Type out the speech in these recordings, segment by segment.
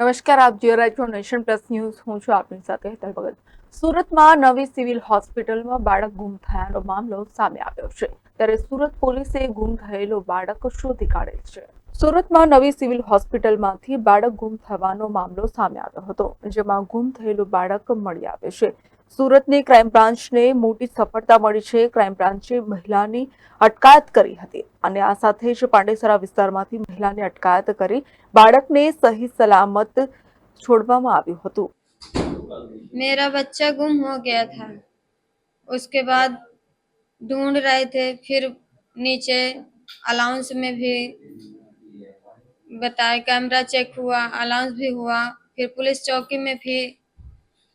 નમસ્કાર, આપ જોઈ રહ્યા છો નેશન પ્લસ ન્યૂઝ. હું છું આપની સાથે હેતલ ભગત. સુરતમાં નવી સિવિલ હોસ્પિટલમાં બાળક ગુમ થયાનો મામલો સામે આવ્યો છે. ત્યારે સુરત પોલીસે ગુમ થયેલો બાળક શોધી કાઢેલ છે. સુરતમાં નવી સિવિલ હોસ્પિટલમાંથી બાળક ગુમ થવાનો મામલો સામે આવ્યો હતો, જેમાં ગુમ થયેલું બાળક મળી આવે છે. સુરતની ક્રાઇમ બ્રાન્ચને મોટી સફળતા મળી છે ક્રાઇમ બ્રાન્ચે મહિલાની અટકાયત કરી હતી અને આ સાથે જ પાંડેસરા વિસ્તારમાંથી મહિલાની અટકાયત કરી બાળકને સહી સલામત છોડવામાં આવ્યું હતું मेरा बच्चा गुम हो गया था उसके बाद ढूंढ रहे थे फिर नीचे अलाउंस में भी बताए कैमरा चेक हुआ अलाउंस भी हुआ फिर पुलिस चौकी में भी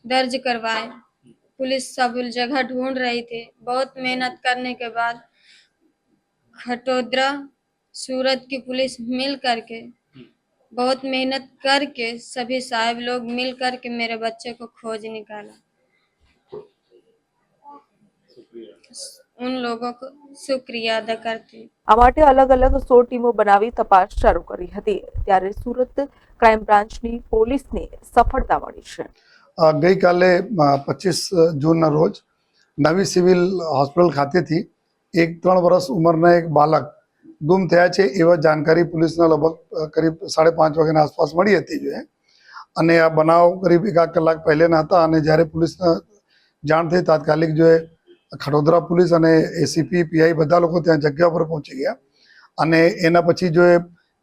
दर्ज करवाए पुलिस सब जगह ढूंढ रही थी बहुत मेहनत करने के बाद खटोदरा सूरत की पुलिस मिल करके बहुत मेहनत करके सभी साहब लोग मिल करके मेरे बच्चे को खोज निकाला उन लोगों को शुक्रिया अदा करती हूँ। આ માટે અલગ અલગ સો ટીમો બનાવી તપાસ શરૂ કરી હતી ત્યારે સુરત ક્રાઇમ બ્રાન્ચની પોલીસને સફળતા મળી છે અ, ગઈકાલે પચીસ જૂનના રોજ નવી સિવિલ હોસ્પિટલ ખાતેથી એક ત્રણ વર્ષ ઉંમરના એક બાળક ગુમ થયા છે એવા જાણકારી પોલીસને લગભગ કરીબ સાડા પાંચ વાગ્યાના આસપાસ મળી હતી જોઈએ અને આ બનાવ કરીબ એકાદ કલાક પહેલેના હતા અને જ્યારે પોલીસને જાણ થઈ તાત્કાલિક જોઈએ ખડોદરા પોલીસ અને એસીપી પીઆઈ બધા લોકો ત્યાં જગ્યા પર પહોંચી ગયા. અને એના પછી જો એ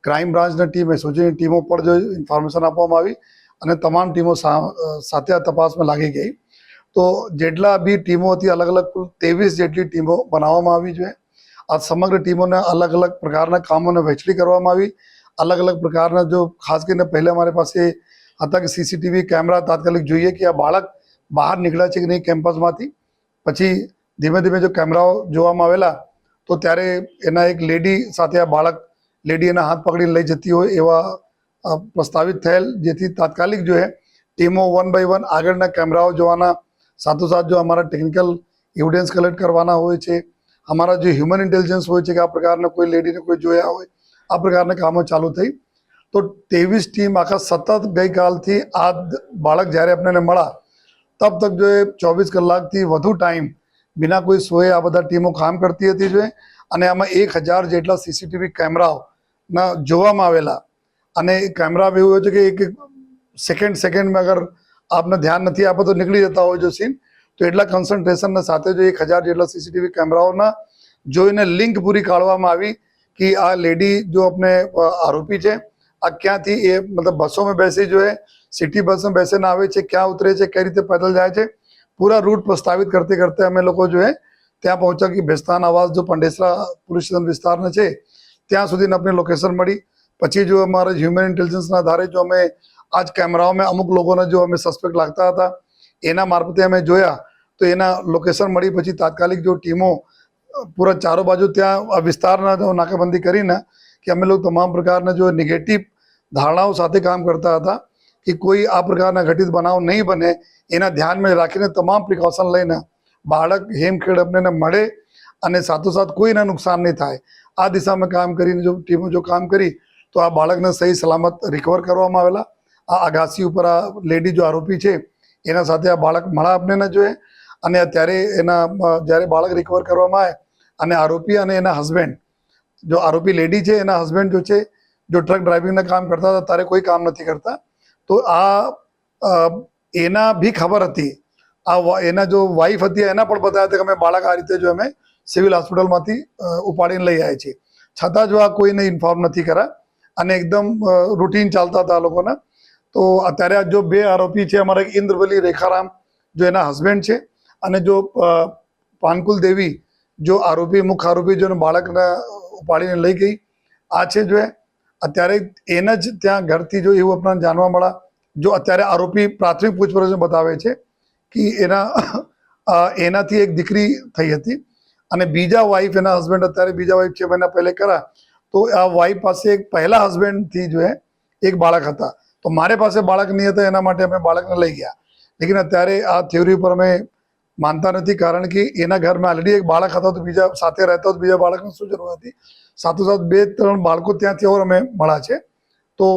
ક્રાઇમ બ્રાન્ચની ટીમ એસઓજીની ટીમો પર જો ઇન્ફોર્મેશન આપવામાં આવી અને તમામ ટીમો સાથે આ તપાસમાં લાગી ગઈ. તો જેટલા બી ટીમો હતી અલગ અલગ કુલ ત્રેવીસ જેટલી ટીમો બનાવવામાં આવી છે. આ સમગ્ર ટીમોને અલગ અલગ પ્રકારના કામોને વહેંચણી કરવામાં આવી. અલગ અલગ પ્રકારના જો, ખાસ કરીને પહેલાં મારી પાસે હતા કે સીસીટીવી કેમેરા તાત્કાલિક જોઈએ કે આ બાળક બહાર નીકળ્યા છે કે નહીં કેમ્પસમાંથી. પછી ધીમે ધીમે જો કેમેરાઓ જોવામાં આવેલા, તો ત્યારે એના એક લેડી સાથે આ બાળક લેડી એના હાથ પકડીને લઈ જતી હોય એવા પ્રસ્તાવિત થયેલ, જેથી તાત્કાલિક જો ટીમો વન બાય વન આગળના કેમેરાઓ જોવાના, સાથોસાથ જો અમારા ટેકનિકલ એવિડન્સ કલેક્ટ કરવાના હોય છે, અમારા જે હ્યુમન ઇન્ટેલિજન્સ હોય છે કે આ પ્રકારના કોઈ લેડીને કોઈ જોયા હોય, આ પ્રકારના કામો ચાલુ થઈ. તો ત્રેવીસ ટીમ આખા સતત ગઈકાલથી આ બાળક જ્યારે આપણને મળ્યા, તબ તક જો એ ચોવીસ કલાકથી વધુ ટાઈમ બિના કોઈ સોએ આ બધા ટીમો કામ કરતી હતી જોઈએ અને આમાં એક હજાર જેટલા સીસીટીવી કેમેરાઓના જોવામાં આવેલા અને કેમેરા એવું હોય છે કે એક સેકન્ડ સેકન્ડમાં અગર આપને ધ્યાન નથી આપે તો નીકળી જતા હોય જો સીન તો એટલા કન્સન્ટ્રેશનના સાથે જો એક હજાર જેટલા સીસીટીવી કેમેરાઓના જોઈને લિંક પૂરી કાઢવામાં આવી કે આ લેડી જો આપણે આરોપી છે, આ ક્યાંથી એ મતલબ બસોમાં બેસી જોઈએ સિટી બસમાં બેસીને આવે છે, ક્યાં ઉતરે છે, કઈ રીતે પેદલ જાય છે, પૂરા રૂટ પ્રસ્તાવિત કરતે કરતે અમે લોકો જો ત્યાં પહોંચ્યા કે ભેસ્તાન આવાસ, જો પંડેસરા પોલીસ સ્ટેશન વિસ્તારના છે, ત્યાં સુધીને આપણે લોકેશન મળી. પછી જો અમારા હ્યુમન ઇન્ટેલિજન્સના આધારે જો અમે આજ કેમેરાઓમાં અમુક લોકોને જો અમે સસ્પેક્ટ લાગતા હતા, એના મારફતે અમે જોયા, તો એના લોકેશન મળી પછી તાત્કાલિક જો ટીમો પૂરા ચારો બાજુ ત્યાં આ વિસ્તારના જો નાકાબંધી કરીને કે અમે લોકો તમામ પ્રકારના જો નેગેટિવ ધારણાઓ સાથે કામ કરતા હતા કે કોઈ આ પ્રકારના ઘટિત બનાવ નહીં બને, એના ધ્યાનમાં રાખીને તમામ પ્રિકોશન લઈને બાળક હેમખેડ અમને મળે અને સાથોસાથ કોઈને નુકસાન નહીં થાય. આ દિશામાં કામ કરીને જો ટીમો જો કામ કરી તો આ બાળકને સહી સલામત રિકવર કરવામાં આવેલા. આ આગાસી ઉપર આ લેડી જો આરોપી છે, એના સાથે આ બાળક મળા આપને ન જોઈએ અને અત્યારે એના જ્યારે બાળક રિકવર કરવામાં આવે, અને આરોપી અને એના હસબન્ડ જો આરોપી લેડી છે, એના હસબન્ડ જો છે, જો ટ્રક ડ્રાઇવિંગના કામ કરતા હતા ત્યારે કોઈ કામ નથી કરતા. તો આ એના બી ખબર હતી. આ એના જો વાઈફ હતી, એના પણ બતાવ્યા હતા કે અમે બાળક આ રીતે જો અમે સિવિલ હોસ્પિટલમાંથી ઉપાડીને લઈ આવ્યા છીએ છતાં જો આ કોઈને ઇન્ફોર્મ નથી કર્યા અને એકદમ રૂટીન ચાલતા હતા આ લોકોના. તો અત્યારે આ જો બે આરોપી છે, અમારા ઇન્દ્રવલી રેખારામ, જો એના હસબન્ડ છે, અને જો પાનકુલ દેવી, જો આરોપી મુખ્ય આરોપી જો બાળકને ઉપાડીને લઈ ગઈ. આ છે જો અત્યારે એના જ ત્યાં ઘરથી જો એવું આપણને જાણવા મળ્યા જો અત્યારે આરોપી પ્રાથમિક પૂછપરછ બતાવે છે કે એના એનાથી એક દીકરી થઈ હતી. અને બીજા વાઈફ એના હસબન્ડ અત્યારે બીજા વાઈફ છે મહિના પહેલે કરા તો આ વાઈફ પાસે એક પહેલા હસબન્ડથી જો એક બાળક હતા. તો મારે પાસે બાળક નહીં હતા, એના માટે અમે બાળકને લઈ ગયા. લેકિન અત્યારે આ થિયોરી પર અમે માનતા નથી, કારણ કે એના ઘરમાં ઓલરેડી એક બાળક હતા, તો બીજા સાથે રહેતા તો બીજા બાળકની શું જરૂર હતી? સાથોસાથ બે ત્રણ બાળકો ત્યાંથી ઓર અમે મળ્યા છે. તો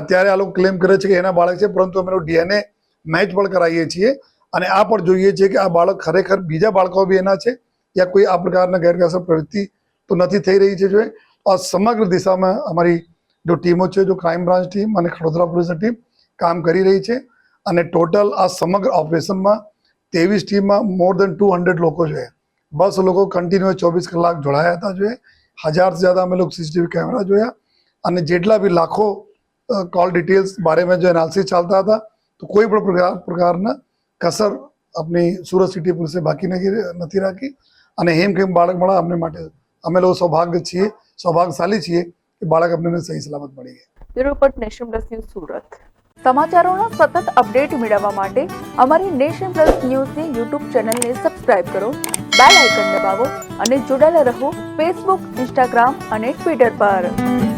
અત્યારે આ લોકો ક્લેમ કરે છે કે એના બાળક છે, પરંતુ અમે ડીએનએ મેચ પણ કરાવીએ છીએ. અને આ પણ જોઈએ છીએ કે આ બાળક ખરેખર બીજા બાળકો બી એના છે, યા કોઈ આ પ્રકારના ગેરકાયદેસર પ્રવૃત્તિ તો નથી થઈ રહી છે, જો આ સમગ્ર દિશામાં અમારી જો ટીમો છે જો ક્રાઇમ બ્રાન્ચ ટીમ અને ખડોદરા પોલીસની ટીમ કામ કરી રહી છે અને ટોટલ આ સમગ્ર ઓપરેશનમાં ત્રેવીસ ટીમમાં મોર દેન ટુ હંડ્રેડ લોકો છે બસ લોકો કન્ટિન્યુઅસ ચોવીસ કલાક જોડાયા હતા જોઈએ હજારથી જ્યાદા અમે લોકો સીસીટીવી કેમેરા જોયા અને જેટલા બી લાખો કોલ ડિટેલ્સ બારેમાં જો એનાલિસિસ ચાલતા હતા તો કોઈ પણ પ્રકાર પ્રકારના કસર આપણી સુરત સિટી પોલીસે બાકી નથી રાખી અને હેમ કેમ બાળક મળા અમને માટે અમે લોકો સૌભાગ્ય છીએ, સૌભાગ્યશાળી છીએ કે બાળક અમને સહી સલામત મળી ગયા report nation plus news Surat. સમાચારોના સતત અપડેટ મેળવવા માટે અમારી નેશન પ્લસ ન્યૂઝની યુટ્યુબ ચેનલને સબસ્ક્રાઇબ કરો, બેલ આઇકન દબાવો અને જોડાયેલા રહો ફેસબુક, ઇન્સ્ટાગ્રામ અને ટ્વિટર પર.